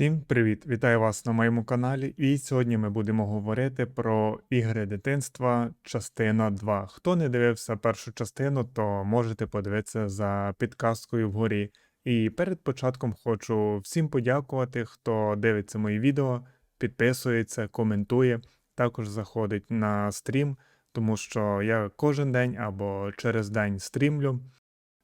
Всім привіт! Вітаю вас на моєму каналі. І сьогодні ми будемо говорити про ігри дитинства, частина 2. Хто не дивився першу частину, то можете подивитися за підказкою вгорі. І перед початком хочу всім подякувати, хто дивиться мої відео, підписується, коментує, також заходить на стрім, тому що я кожен день або через день стрімлю.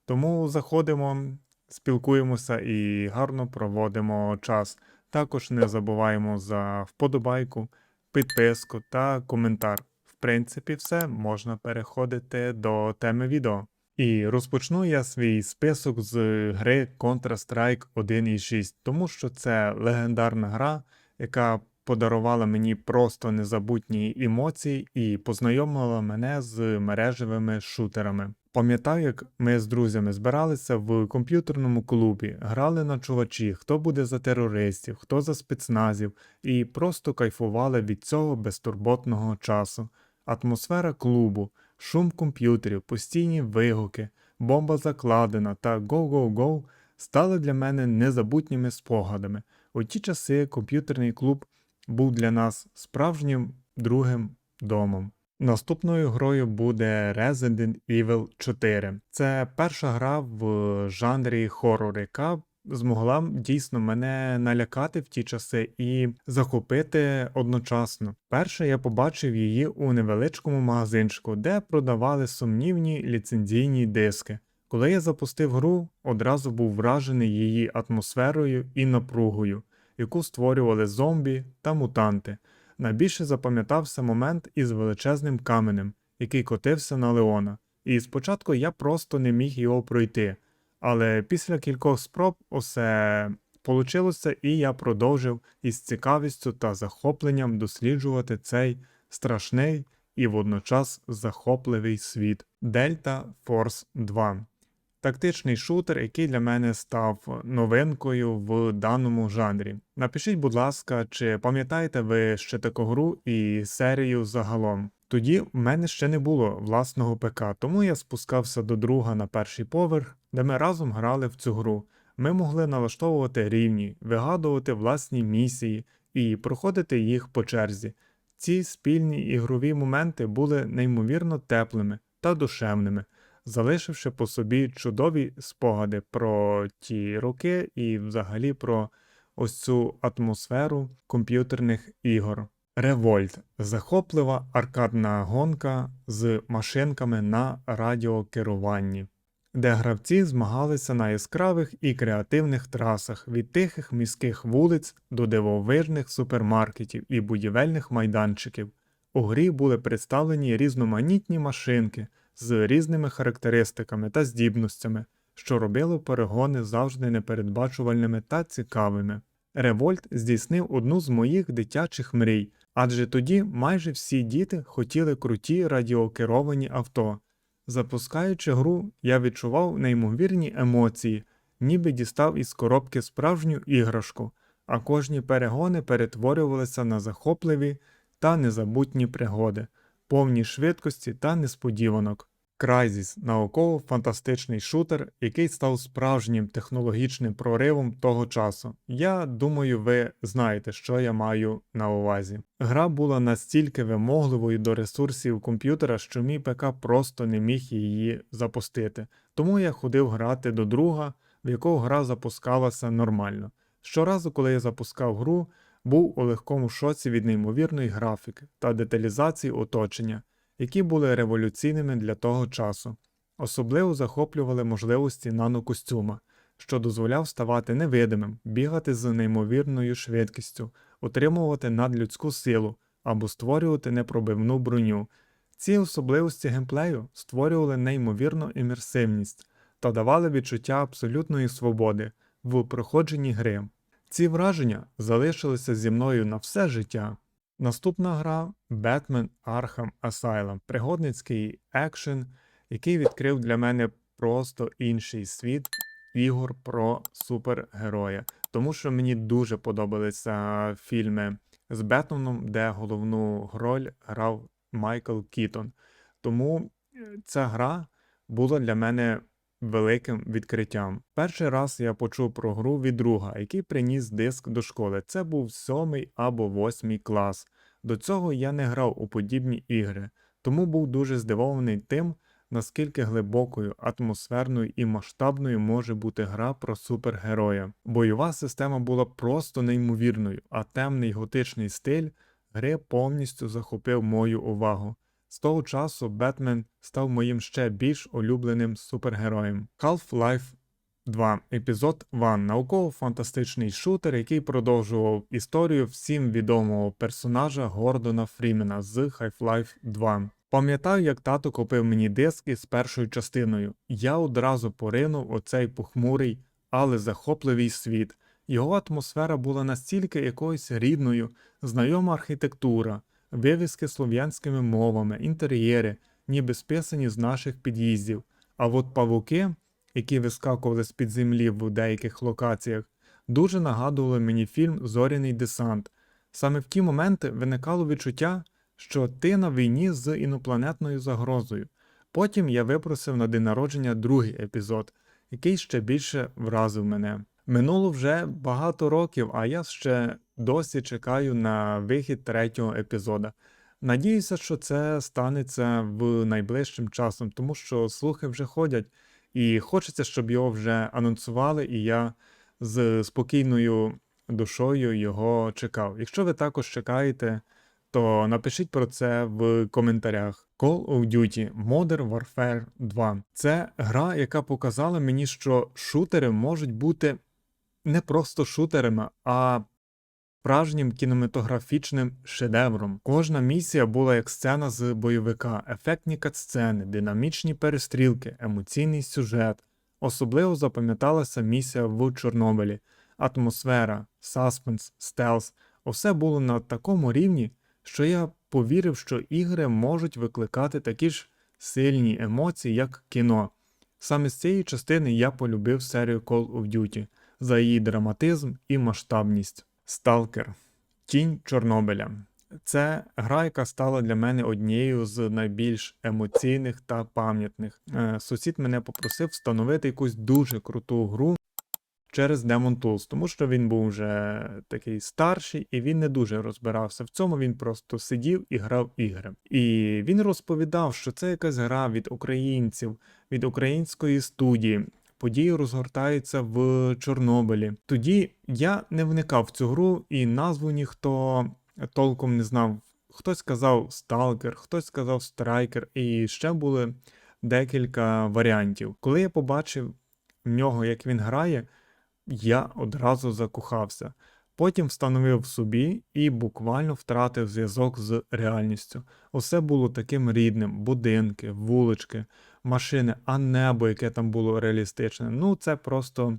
Тому заходимо, спілкуємося і гарно проводимо час. Також не забуваємо за вподобайку, підписку та коментар. В принципі, все можна переходити до теми відео. І розпочну я свій список з гри Counter-Strike 1.6, тому що це легендарна гра, яка подарувала мені просто незабутні емоції і познайомила мене з мережевими шутерами. Пам'ятаю, як ми з друзями збиралися в комп'ютерному клубі, грали на чувачі, хто буде за терористів, хто за спецназів, і просто кайфували від цього безтурботного часу. Атмосфера клубу, шум комп'ютерів, постійні вигуки, бомба закладена та go-go-go стали для мене незабутніми спогадами. У ті часи комп'ютерний клуб був для нас справжнім другим домом. Наступною грою буде Resident Evil 4. Це перша гра в жанрі хоррор, яка змогла дійсно мене налякати в ті часи і захопити одночасно. Перше я побачив її у невеличкому магазинчику, де продавали сумнівні ліцензійні диски. Коли я запустив гру, одразу був вражений її атмосферою і напругою, яку створювали зомбі та мутанти. Найбільше запам'ятався момент із величезним каменем, який котився на Леона, і спочатку я просто не міг його пройти. Але після кількох спроб усе получилося, і я продовжив із цікавістю та захопленням досліджувати цей страшний і водночас захопливий світ Delta Force 2. Тактичний шутер, який для мене став новинкою в даному жанрі. Напишіть, будь ласка, чи пам'ятаєте ви ще таку гру і серію загалом? Тоді в мене ще не було власного ПК, тому я спускався до друга на перший поверх, де ми разом грали в цю гру. Ми могли налаштовувати рівні, вигадувати власні місії і проходити їх по черзі. Ці спільні ігрові моменти були неймовірно теплими та душевними залишивши по собі чудові спогади про ті роки і взагалі про ось цю атмосферу комп'ютерних ігор. Револьт захоплива аркадна гонка з машинками на радіокеруванні, де гравці змагалися на яскравих і креативних трасах від тихих міських вулиць до дивовижних супермаркетів і будівельних майданчиків. У грі були представлені різноманітні машинки, з різними характеристиками та здібностями, що робило перегони завжди непередбачувальними та цікавими. Револьт здійснив одну з моїх дитячих мрій, адже тоді майже всі діти хотіли круті радіокеровані авто. Запускаючи гру, я відчував неймовірні емоції, ніби дістав із коробки справжню іграшку, а кожні перегони перетворювалися на захопливі та незабутні пригоди повні швидкості та несподіванок. Crysis – науково-фантастичний шутер, який став справжнім технологічним проривом того часу. Я думаю, ви знаєте, що я маю на увазі. Гра була настільки вимогливою до ресурсів комп'ютера, що мій ПК просто не міг її запустити. Тому я ходив грати до друга, в якого гра запускалася нормально. Щоразу, коли я запускав гру, був у легкому шоці від неймовірної графіки та деталізації оточення, які були революційними для того часу. Особливо захоплювали можливості нанокостюма, що дозволяв ставати невидимим, бігати з неймовірною швидкістю, отримувати надлюдську силу або створювати непробивну броню. Ці особливості геймплею створювали неймовірну імерсивність та давали відчуття абсолютної свободи в проходженні гри. Ці враження залишилися зі мною на все життя. Наступна гра Batman Arkham Asylum, пригодницький екшен, який відкрив для мене просто інший світ ігор про супергероя. Тому що мені дуже подобалися фільми з Бетменом, де головну роль грав Майкл Кітон. Тому е, ця гра була для мене великим відкриттям. Перший раз я почув про гру від друга, який приніс диск до школи. Це був сьомий або восьмий клас. До цього я не грав у подібні ігри, тому був дуже здивований тим, наскільки глибокою, атмосферною і масштабною може бути гра про супергероя. Бойова система була просто неймовірною, а темний готичний стиль гри повністю захопив мою увагу. З того часу Бетмен став моїм ще більш улюбленим супергероєм. Half-Life 2. Епізод 1. Науково-фантастичний шутер, який продовжував історію всім відомого персонажа Гордона Фрімена з Half-Life 2. Пам'ятаю, як тато купив мені диск із першою частиною. Я одразу поринув у цей похмурий, але захопливий світ. Його атмосфера була настільки якоюсь рідною, знайома архітектура, вивіски слов'янськими мовами, інтер'єри, ніби списані з наших під'їздів. А от павуки, які вискакували з під землі в деяких локаціях, дуже нагадували мені фільм Зоряний десант. Саме в ті моменти виникало відчуття, що ти на війні з інопланетною загрозою. Потім я випросив на день народження другий епізод, який ще більше вразив мене. Минуло вже багато років, а я ще досі чекаю на вихід третього епізода. Надіюся, що це станеться в найближчим часом, тому що слухи вже ходять, і хочеться, щоб його вже анонсували, і я з спокійною душою його чекав. Якщо ви також чекаєте, то напишіть про це в коментарях. Call of Duty Modern Warfare 2 це гра, яка показала мені, що шутери можуть бути не просто шутерами, а справжнім кінематографічним шедевром. Кожна місія була як сцена з бойовика, ефектні катсцени, динамічні перестрілки, емоційний сюжет. Особливо запам'яталася місія в Чорнобилі, атмосфера, саспенс, стелс. Усе було на такому рівні, що я повірив, що ігри можуть викликати такі ж сильні емоції, як кіно. Саме з цієї частини я полюбив серію Call of Duty за її драматизм і масштабність. Сталкер Тінь Чорнобиля. Це гра, яка стала для мене однією з найбільш емоційних та пам'ятних. Е, Сусід мене попросив встановити якусь дуже круту гру через Demon Tools, тому що він був вже такий старший і він не дуже розбирався в цьому. Він просто сидів і грав ігри. І він розповідав, що це якась гра від українців, від української студії. Події розгортаються в Чорнобилі. Тоді я не вникав в цю гру, і назву ніхто толком не знав. Хтось сказав Сталкер, хтось сказав Страйкер, і ще були декілька варіантів. Коли я побачив в нього, як він грає, я одразу закохався. Потім встановив собі і буквально втратив зв'язок з реальністю. Усе було таким рідним: будинки, вулички, машини, а небо, яке там було реалістичне. Ну, це просто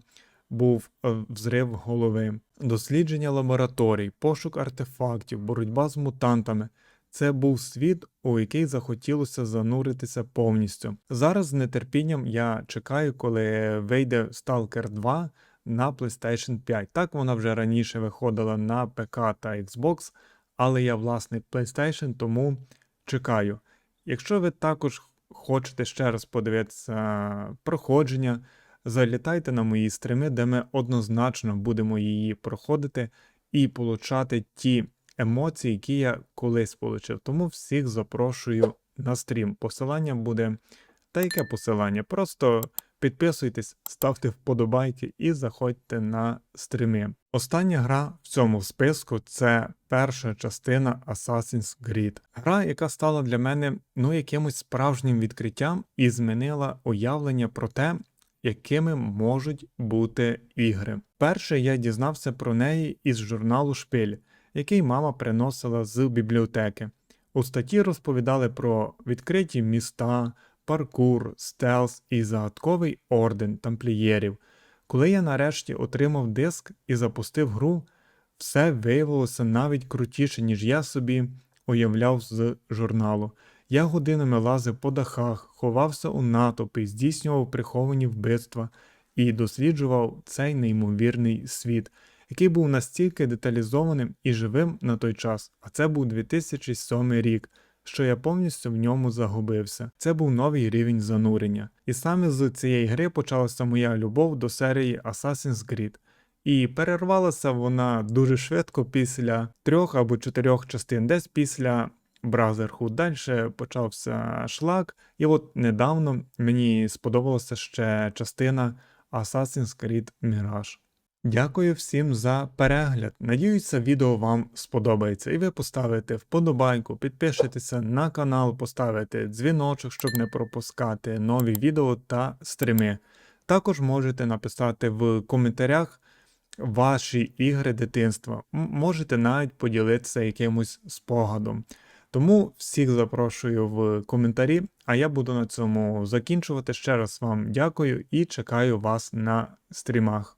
був е, взрив голови. Дослідження лабораторій, пошук артефактів, боротьба з мутантами. Це був світ, у який захотілося зануритися повністю. Зараз з нетерпінням я чекаю, коли вийде Stalker 2 на PlayStation 5. Так вона вже раніше виходила на ПК та Xbox, але я власник PlayStation, тому чекаю. Якщо ви також хочете ще раз подивитися проходження, залітайте на мої стріми, де ми однозначно будемо її проходити і получати ті емоції, які я колись отримав. Тому всіх запрошую на стрім. Посилання буде. Та яке посилання? Просто підписуйтесь, ставте вподобайки і заходьте на стріми. Остання гра в цьому списку це перша частина Assassin's Creed. Гра, яка стала для мене ну якимось справжнім відкриттям і змінила уявлення про те, якими можуть бути ігри. Перше я дізнався про неї із журналу Шпиль, який мама приносила з бібліотеки. У статті розповідали про відкриті міста, паркур, стелс і загадковий орден тамплієрів. Коли я нарешті отримав диск і запустив гру, все виявилося навіть крутіше, ніж я собі уявляв з журналу. Я годинами лазив по дахах, ховався у натовпі, здійснював приховані вбивства і досліджував цей неймовірний світ, який був настільки деталізованим і живим на той час, а це був 2007 рік. Що я повністю в ньому загубився. Це був новий рівень занурення. І саме з цієї гри почалася моя любов до серії Assassin's Creed. І перервалася вона дуже швидко після трьох або чотирьох частин, десь після Brotherhood. Далі почався шлак, і от недавно мені сподобалася ще частина Assassin's Creed Mirage. Дякую всім за перегляд. Надіюся, відео вам сподобається, і ви поставите вподобайку, підпишетеся на канал, поставите дзвіночок, щоб не пропускати нові відео та стріми. Також можете написати в коментарях ваші ігри дитинства. Можете навіть поділитися якимось спогадом. Тому всіх запрошую в коментарі, а я буду на цьому закінчувати. Ще раз вам дякую і чекаю вас на стрімах.